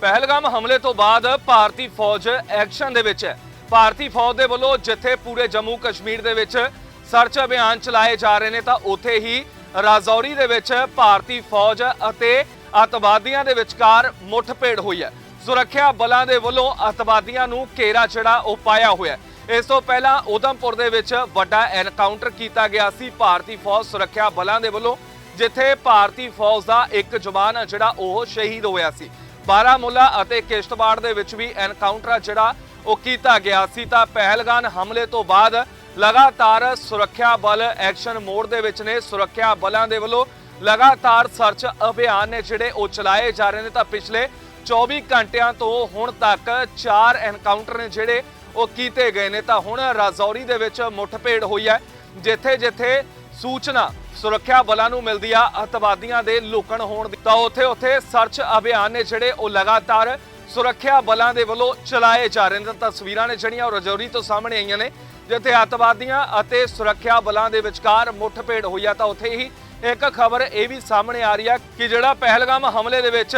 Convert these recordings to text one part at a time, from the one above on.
ਪਹਿਲਗਾਮ ਹਮਲੇ ਤੋਂ ਬਾਅਦ ਭਾਰਤੀ ਫੌਜ ਐਕਸ਼ਨ ਦੇ ਵਿੱਚ ਹੈ। ਭਾਰਤੀ ਫੌਜ ਦੇ ਵੱਲੋਂ ਜਿੱਥੇ ਪੂਰੇ ਜੰਮੂ ਕਸ਼ਮੀਰ ਦੇ ਵਿੱਚ ਸਰਚ ਅਭਿਆਨ ਚਲਾਏ ਜਾ ਰਹੇ ਨੇ, ਤਾਂ ਉੱਥੇ ਹੀ ਰਾਜੌਰੀ ਦੇ ਵਿੱਚ ਭਾਰਤੀ ਫੌਜ ਅਤੇ ਅਤਵਾਦੀਆਂ ਦੇ ਵਿਚਕਾਰ ਮੁੱਠਭੇੜ ਹੋਈ ਹੈ। ਸੁਰੱਖਿਆ ਬਲਾਂ ਦੇ ਵੱਲੋਂ ਅਤਵਾਦੀਆਂ ਨੂੰ ਘੇਰਾ ਜਿਹੜਾ ਉਹ ਪਾਇਆ ਹੋਇਆ ਇਸ ਤੋਂ ਪਹਿਲਾਂ ਉਦਮਪੁਰ ਦੇ ਵਿੱਚ ਵੱਡਾ ਐਨਕਾਊਂਟਰ ਕੀਤਾ ਗਿਆ ਸੀ। ਭਾਰਤੀ ਫੌਜ ਸੁਰੱਖਿਆ ਬਲਾਂ ਦੇ ਵੱਲੋਂ, ਜਿੱਥੇ ਭਾਰਤੀ ਫੌਜ ਦਾ ਇੱਕ ਜਵਾਨ ਜਿਹੜਾ ਉਹ ਸ਼ਹੀਦ ਹੋਇਆ ਸੀ। ਬਾਰਾਮੂਲਾ ਅਤੇ ਕਿਸ਼ਤਵਾੜ ਦੇ ਵਿੱਚ ਵੀ ਐਨਕਾਊਂਟਰ ਜਿਹੜਾ ਉਹ ਕੀਤਾ ਗਿਆ ਸੀ। ਤਾਂ ਪਹਿਲਗਾਨ ਹਮਲੇ ਤੋਂ ਬਾਅਦ ਲਗਾਤਾਰ ਸੁਰੱਖਿਆ ਬਲ ਐਕਸ਼ਨ ਮੋਡ ਦੇ ਵਿੱਚ ਨੇ। ਸੁਰੱਖਿਆ ਬਲਾਂ ਦੇ ਵੱਲੋਂ ਲਗਾਤਾਰ ਸਰਚ ਅਭਿਆਨ ਨੇ ਜਿਹੜੇ ਉਹ ਚਲਾਏ ਜਾ ਰਹੇ ਨੇ। ਤਾਂ ਪਿਛਲੇ 24 ਘੰਟਿਆਂ ਤੋਂ ਹੁਣ ਤੱਕ 4 ਐਨਕਾਊਂਟਰ ਨੇ ਜਿਹੜੇ ਉਹ ਕੀਤੇ ਗਏ ਨੇ। ਤਾਂ ਹੁਣ ਰਾਜੌਰੀ ਦੇ ਵਿੱਚ ਮੁੱਠਭੇੜ ਹੋਈ ਹੈ। ਜਿੱਥੇ ਜਿੱਥੇ ਸੂਚਨਾ, ਸੁਰੱਖਿਆ ਬਲਾਂ ਨੂੰ ਮਿਲਦੀ ਆ ਅਤਵਾਦੀਆਂ ਦੇ ਲੁਕਣ ਹੋਣ ਦੀ ਤਾਂ ਉੱਥੇ ਉੱਥੇ ਸਰਚ ਅਭਿਆਨ ਨੇ ਜਿਹੜੇ ਉਹ ਲਗਾਤਾਰ ਸੁਰੱਖਿਆ ਬਲਾਂ ਦੇ ਵੱਲੋਂ ਚਲਾਏ ਜਾ ਰਹੇ ਨੇ। ਤਸਵੀਰਾਂ ਨੇ ਜਿਹੜੀਆਂ ਰਜੌਰੀ ਤੋਂ ਸਾਹਮਣੇ ਆਈਆਂ ਨੇ, ਜਿੱਥੇ ਅਤਵਾਦੀਆਂ ਅਤੇ ਸੁਰੱਖਿਆ ਬਲਾਂ ਦੇ ਵਿਚਕਾਰ ਮੁੱਠਭੇੜ ਹੋਈ ਆ। ਤਾਂ ਉੱਥੇ ਹੀ ਇੱਕ ਖਬਰ ਇਹ ਵੀ ਸਾਹਮਣੇ ਆ ਰਹੀ ਆ ਕਿ ਜਿਹੜਾ ਪਹਿਲਗਾਮ ਹਮਲੇ ਦੇ ਵਿੱਚ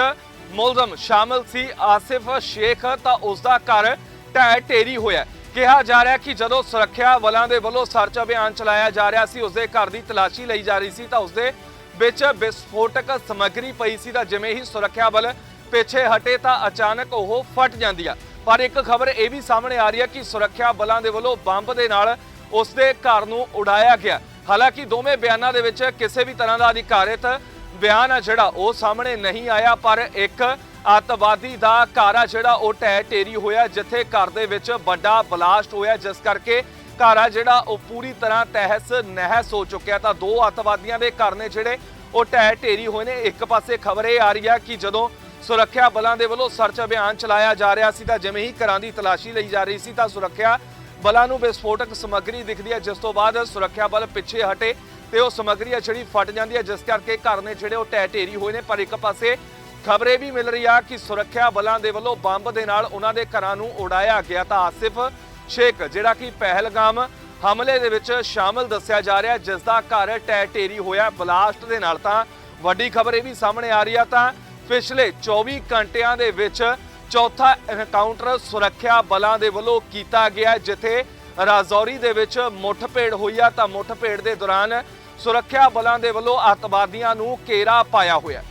ਮੁਲਜ਼ਮ ਸ਼ਾਮਲ ਸੀ, ਆਸਿਫ ਸ਼ੇਖ, ਤਾਂ ਉਸ ਦਾ ਘਰ ਢਹਿ ਢੇਰੀ ਹੋਇਆ। ਕਿਹਾ ਜਾ ਰਿਹਾ ਕਿ ਜਦੋਂ ਸੁਰੱਖਿਆ ਬਲਾਂ ਦੇ ਵੱਲੋਂ ਸਰਚ ਅਭਿਆਨ ਚਲਾਇਆ ਜਾ ਰਿਹਾ ਸੀ, ਉਸਦੇ ਘਰ ਦੀ ਤਲਾਸ਼ੀ ਲਈ ਜਾ ਰਹੀ ਸੀ, ਤਾਂ ਉਸਦੇ ਵਿੱਚ ਵਿਸਫੋਟਕ ਸਮੱਗਰੀ ਪਈ ਸੀ ਤਾਂ ਜਿਵੇਂ ਹੀ ਸੁਰੱਖਿਆ ਬਲ ਪਿੱਛੇ ਹਟੇ ਤਾਂ ਅਚਾਨਕ ਉਹ ਫਟ ਜਾਂਦੀ ਆ। ਪਰ ਇੱਕ ਖਬਰ ਇਹ ਵੀ ਸਾਹਮਣੇ ਆ ਰਹੀ ਹੈ ਕਿ ਸੁਰੱਖਿਆ ਬਲਾਂ ਦੇ ਵੱਲੋਂ ਬੰਬ ਦੇ ਨਾਲ ਉਸਦੇ ਘਰ ਨੂੰ ਉਡਾਇਆ ਗਿਆ। ਹਾਲਾਂਕਿ ਦੋਵੇਂ ਬਿਆਨਾਂ ਦੇ ਵਿੱਚ ਕਿਸੇ ਵੀ ਤਰ੍ਹਾਂ ਦਾ ਅਧਿਕਾਰਿਤ ਬਿਆਨ ਆ ਜਿਹੜਾ, ਉਹ ਸਾਹਮਣੇ ਨਹੀਂ ਆਇਆ, ਪਰ ਇੱਕ ਅੱਤਵਾਦੀ ਦਾ ਘਰ ਆ ਜਿਹੜਾ, ਉਹ ਢਹਿ ਢੇਰੀ ਹੋਇਆ ਜਿੱਥੇ ਘਰ ਦੇ ਵਿੱਚ ਵੱਡਾ ਬਲਾਸਟ ਹੋਇਆ। ਜਿਸ ਕਰਕੇ ਘਰ ਆ ਜਿਹੜਾ, ਉਹ ਪੂਰੀ ਤਰ੍ਹਾਂ ਤਹਿਸ ਨਹਿਸ ਹੋ ਚੁੱਕਿਆ। ਤਾਂ ਦੋ ਅੱਤਵਾਦੀਆਂ ਦੇ ਘਰ ਨੇ ਜਿਹੜੇ, ਉਹ ਢਹਿ ਢੇਰੀ ਹੋਏ ਨੇ। ਇੱਕ ਪਾਸੇ ਖਬਰ ਇਹ ਆ ਰਹੀ ਆ ਕਿ ਜਦੋਂ ਸੁਰੱਖਿਆ ਬਲਾਂ ਦੇ ਵੱਲੋਂ ਸਰਚ ਅਭਿਆਨ ਚਲਾਇਆ ਜਾ ਰਿਹਾ ਸੀ, ਤਾਂ ਜਿਵੇਂ ਹੀ ਘਰਾਂ ਦੀ ਤਲਾਸ਼ੀ ਲਈ ਜਾ ਰਹੀ ਸੀ, ਤਾਂ ਸੁਰੱਖਿਆ ਬਲਾਂ ਨੂੰ ਵਿਸਫੋਟਕ ਸਮੱਗਰੀ ਦਿਖਦੀ ਹੈ ਜਿਸ ਤੋਂ ਬਾਅਦ ਸੁਰੱਖਿਆ ਬਲ ਪਿੱਛੇ ਹਟੇ ਤੇ ਉਹ ਸਮੱਗਰੀ ਆ ਜਿਹੜੀ ਫਟ ਜਾਂਦੀ ਹੈ ਜਿਸ ਕਰਕੇ ਘਰ ਨੇ ਜਿਹੜੇ, ਉਹ ਢਹਿ ਢੇਰੀ ਹੋਏ ਨੇ। ਪਰ ਇੱਕ ਪਾਸੇ ਖਬਰੇ ਵੀ ਮਿਲ ਰਹੀ ਆ ਕਿ ਸੁਰੱਖਿਆ ਬਲਾਂ ਦੇ ਵੱਲੋਂ ਬੰਬ ਦੇ ਨਾਲ ਉਹਨਾਂ ਦੇ ਘਰਾਂ ਨੂੰ ਉਡਾਇਆ ਗਿਆ ਤਾਂ ਆਸਿਫ ਸ਼ੇਖ, ਜਿਹੜਾ ਕਿ ਪਹਿਲਗਾਮ ਹਮਲੇ ਦੇ ਵਿੱਚ ਸ਼ਾਮਲ ਦੱਸਿਆ ਜਾ ਰਿਹਾ, ਜਿਸ ਦਾ ਘਰ ਢਹਿ ਢੇਰੀ ਹੋਇਆ ਬਲਾਸਟ ਦੇ ਨਾਲ। ਤਾਂ ਵੱਡੀ ਖਬਰ ਇਹ ਵੀ ਸਾਹਮਣੇ ਆ ਰਹੀ ਆ ਤਾਂ ਪਿਛਲੇ 24 ਘੰਟਿਆਂ ਦੇ ਵਿੱਚ ਚੌਥਾ ਐਨਕਾਊਂਟਰ ਸੁਰੱਖਿਆ ਬਲਾਂ ਦੇ ਵੱਲੋਂ ਕੀਤਾ ਗਿਆ, ਜਿੱਥੇ ਰਾਜੌਰੀ ਦੇ ਵਿੱਚ ਮੁੱਠਭੇੜ ਹੋਈ ਆ ਤਾਂ ਮੁੱਠਭੇੜ ਦੇ ਦੌਰਾਨ ਸੁਰੱਖਿਆ ਬਲਾਂ ਦੇ ਵੱਲੋਂ ਅੱਤਵਾਦੀਆਂ ਨੂੰ ਘੇਰਾ ਪਾਇਆ ਹੋਇਆ।